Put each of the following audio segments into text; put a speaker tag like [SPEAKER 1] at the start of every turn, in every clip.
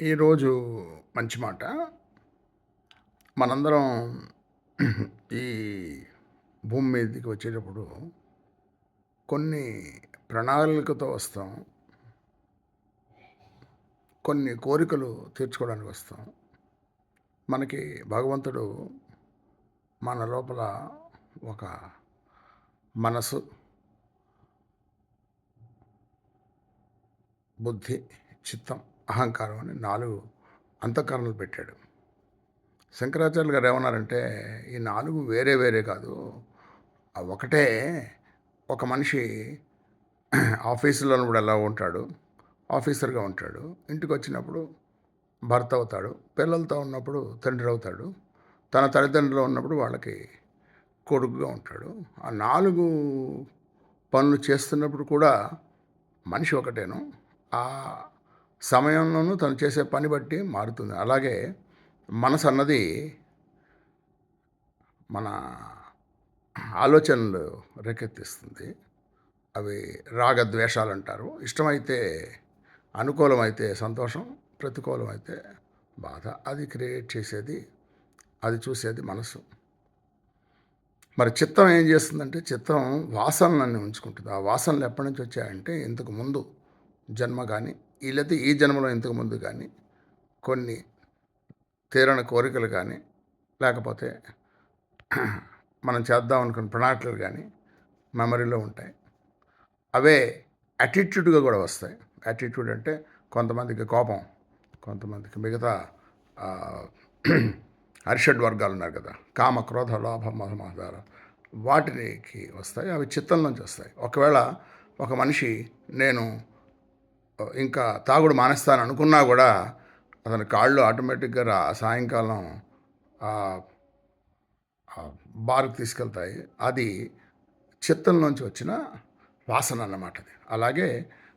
[SPEAKER 1] ఈరోజు మంచి మాట. మనందరం ఈ భూమి మీదకి వచ్చేటప్పుడు కొన్ని ప్రణాళికతో వస్తాం. కొన్ని కోరికలు తీర్చుకోవడానికి వస్తాం. మనకి భగవంతుడు మన లోపల ఒక మనసు బుద్ధి, చిత్తం, అహంకారం అని నాలుగు అంతఃకరణలు పెట్టాడు. శంకరాచార్యులు గారు ఏమన్నారంటే, ఈ నాలుగు వేరే వేరే కాదు. ఆ ఒకటే ఒక మనిషి ఆఫీసులో ఉన్నప్పుడు ఎలా ఉంటాడు, ఆఫీసర్‌గా ఉంటాడు. ఇంటికి వచ్చినప్పుడు భర్త అవుతాడు. పిల్లలతో ఉన్నప్పుడు తండ్రి అవుతాడు. తన తల్లిదండ్రులు ఉన్నప్పుడు వాళ్ళకి కొడుకుగా ఉంటాడు. ఆ నాలుగు పనులు చేస్తున్నప్పుడు కూడా మనిషి ఒకటేను. ఆ సమయంలోనూ తను చేసే పని బట్టి మారుతుంది. అలాగే మనసు అన్నది మన ఆలోచనలు రేకెత్తిస్తుంది. అవి రాగద్వేషాలంటారు. ఇష్టమైతే అనుకూలమైతే సంతోషం, ప్రతికూలమైతే బాధ. అది క్రియేట్ చేసేది, అది చూసేది మనసు. మరి చిత్తం ఏం చేస్తుందంటే, చిత్తం వాసనలన్నీ ఉంచుకుంటుంది. ఆ వాసనలు ఎప్పటి నుంచి వచ్చాయంటే, ఇంతకు ముందు జన్మ కానీ ఈ ఈ జన్మలో ఇంతకు ముందు కొన్ని తీరని కోరికలు కానీ లేకపోతే మనం చేద్దాం అనుకున్న ప్రణాళికలు కానీ మెమరీలో ఉంటాయి. అవే యాటిట్యూడ్‌గా కూడా వస్తాయి. యాటిట్యూడ్ అంటే కొంతమందికి కోపం, కొంతమందికి మిగతా అరిషడ్ వర్గాలు ఉన్నారు కదా! కామ, క్రోధ, లోభ, మోహ, వాటికి వస్తాయి. అవి చిత్తం నుంచి వస్తాయి. ఒకవేళ ఒక మనిషి నేను ఇంకా తాగుడు మానేస్తాను అనుకున్నా కూడా అతని కాళ్ళు ఆటోమేటిక్‌గా సాయంకాలం బార్కు బార్‌కి తీసుకెళ్తాయి. అది చిత్తంలోంచి వచ్చిన వాసన అన్నమాట అది. అలాగే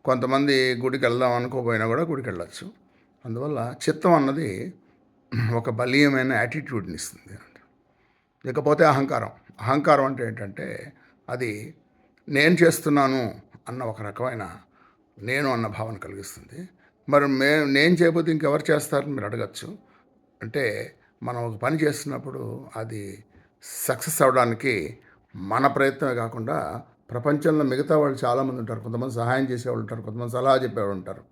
[SPEAKER 1] కొంతమంది గుడికి వెళ్దాం అనుకోపోయినా కూడా గుడికెళ్ళొచ్చు. అందువల్ల చిత్తం అన్నది ఒక బలీయమైన యాటిట్యూడ్‌ని ఇస్తుంది. ఇకపోతే అహంకారం. అహంకారం అంటే ఏంటంటే, అది నేను చేస్తున్నాను అన్న ఒక రకమైన నేను అన్న భావన కలిగిస్తుంది. మరి మే నేను చేయకపోతే ఇంకెవరు చేస్తారని మీరు అడగొచ్చు. అంటే మనం ఒక పని చేస్తున్నప్పుడు అది సక్సెస్ అవ్వడానికి మన ప్రయత్నమే కాకుండా ప్రపంచంలో మిగతా వాళ్ళు చాలామంది ఉంటారు. కొంతమంది సహాయం చేసేవాళ్ళు ఉంటారు. కొంతమంది సలహా చెప్పేవాళ్ళు ఉంటారు.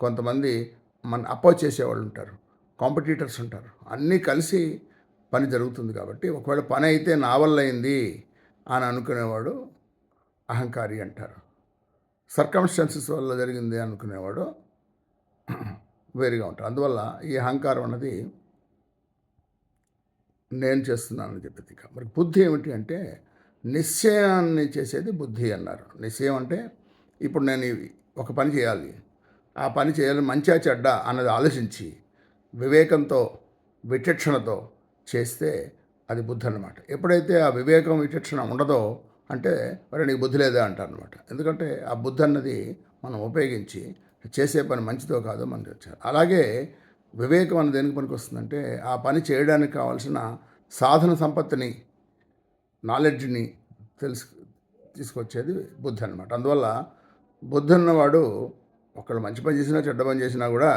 [SPEAKER 1] కొంతమంది మన అపోజ్ చేసేవాళ్ళు ఉంటారు. కాంపిటీటర్స్ ఉంటారు. అన్నీ కలిసి పని జరుగుతుంది కాబట్టి, ఒకవేళ పని అయితే నా వల్ల అయింది అని అనుకునేవాడు అహంకారి అంటారు. సర్కమ్‌స్టాన్సెస్ వల్ల జరిగింది అనుకునేవాడు వేరుగా ఉంటాడు అందువల్ల ఈ అహంకారం అన్నది నేను చేస్తున్నానని చెప్పేది మరి బుద్ధి ఏమిటి అంటే, నిశ్చయాన్ని చేసేది బుద్ధి అన్నారు. నిశ్చయం అంటే, ఇప్పుడు నేను ఒక పని చేయాలి. ఆ పని చేయాలి మంచిగా చెడ్డ అన్నది ఆలోచించి, వివేకంతో, విచక్షణతో చేస్తే అది బుద్ధి అన్నమాట. ఎప్పుడైతే ఆ వివేకం, విచక్షణ ఉండదో అంటే, మరి నీకు బుద్ధి లేదా అంటారు అనమాట ఎందుకంటే ఆ బుద్ధి అన్నది మనం ఉపయోగించి చేసే పని మంచిదో కాదో మనకి వచ్చారు. అలాగే వివేకం అన్నది దేనికి పనికొస్తుందంటే, ఆ పని చేయడానికి కావాల్సిన సాధన సంపత్తిని, నాలెడ్జ్‌ని తెలుసు తీసుకొచ్చేది బుద్ధి అన్నమాట. అందువల్ల బుద్ధి అన్నవాడు ఒకళ్ళు మంచి పని చేసినా, చెడ్డ పని చేసినా కూడా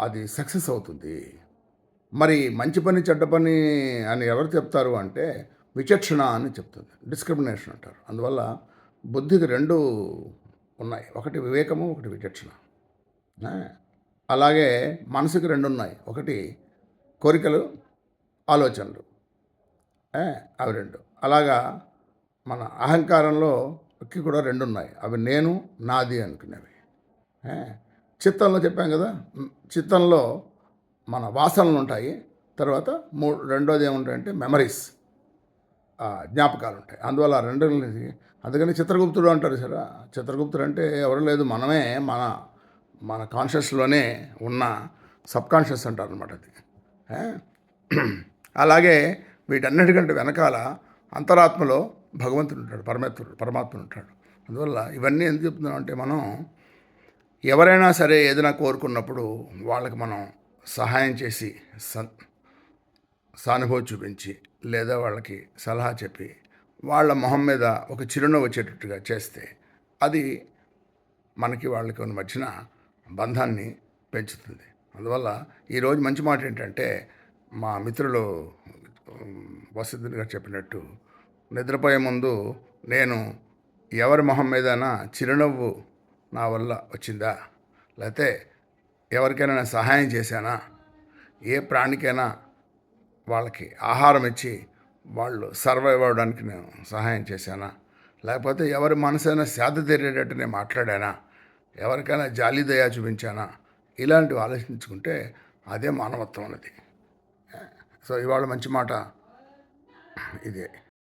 [SPEAKER 1] అది సక్సెస్ అవుతుంది. మరి మంచి పని, చెడ్డ పని అని ఎవరు చెప్తారు అంటే, విచక్షణ అని చెప్తుంది. డిస్క్రిమినేషన్ అంటారు. అందువల్ల బుద్ధికి రెండు ఉన్నాయి. ఒకటి వివేకము, ఒకటి విచక్షణ. అలాగే మనసుకి రెండు ఉన్నాయి. ఒకటి కోరికలు, ఆలోచనలు. అవి రెండు అలాగా మన అహంకారంలోకి కూడా రెండు ఉన్నాయి. అవి నేను, నాది అనుకునేవి. చిత్తంలో చెప్పాం కదా! చిత్తంలో మన వాసనలు ఉంటాయి. తర్వాత మూ రెండోది ఏముంటాయంటే మెమరీస్. జ్ఞాపకాలు ఉంటాయి. అందువల్ల ఆ అందుకని చిత్రగుప్తుడు అంటారు సరే చిత్రగుప్తుడు అంటే ఎవరు లేదు మనమే మన మన కాన్షియస్‌లోనే ఉన్న సబ్ కాన్షియస్ అంటారు అనమాట అది. అలాగే వీటన్నిటికంటే వెనకాల అంతరాత్మలో భగవంతుడు ఉంటాడు. పరమేశ్వరుడు పరమాత్ముడు ఉంటాడు. అందువల్ల ఇవన్నీ ఎందుకు చెప్తున్నామంటే మనం ఎవరైనా సరే ఏదైనా కోరుకున్నప్పుడు వాళ్ళకి మనం సహాయం చేసి సన్ సానుభూతి చూపించి లేదా వాళ్ళకి సలహా చెప్పి వాళ్ళ మొహం మీద ఒక చిరునవ్వు వచ్చేటట్టుగా చేస్తే అది మనకి వాళ్ళకి ఉన్న మధ్యన బంధాన్ని పెంచుతుంది. అందువల్ల ఈరోజు మంచి మాట ఏంటంటే మా మిత్రులు వసంతుని గారు చెప్పినట్టు నిద్రపోయే ముందు నేను ఎవరి మొహం మీదైనా చిరునవ్వు నా వల్ల వచ్చిందా? లేకపోతే ఎవరికైనా సహాయం చేశానా? ఏ ప్రాణికైనా వాళ్ళకి ఆహారం ఇచ్చి వాళ్ళు సర్వైవ్ అవ్వడానికి నేను సహాయం చేశానా? లేకపోతే ఎవరి మనసైనా సేద తీరేటట్టు నేను మాట్లాడానా? ఎవరికైనా జాలి దయా చూపించానా? ఇలాంటివి ఆలోచించుకుంటే అదే మానవత్వం అన్నది సో ఇవాళ మంచి మాట ఇదే.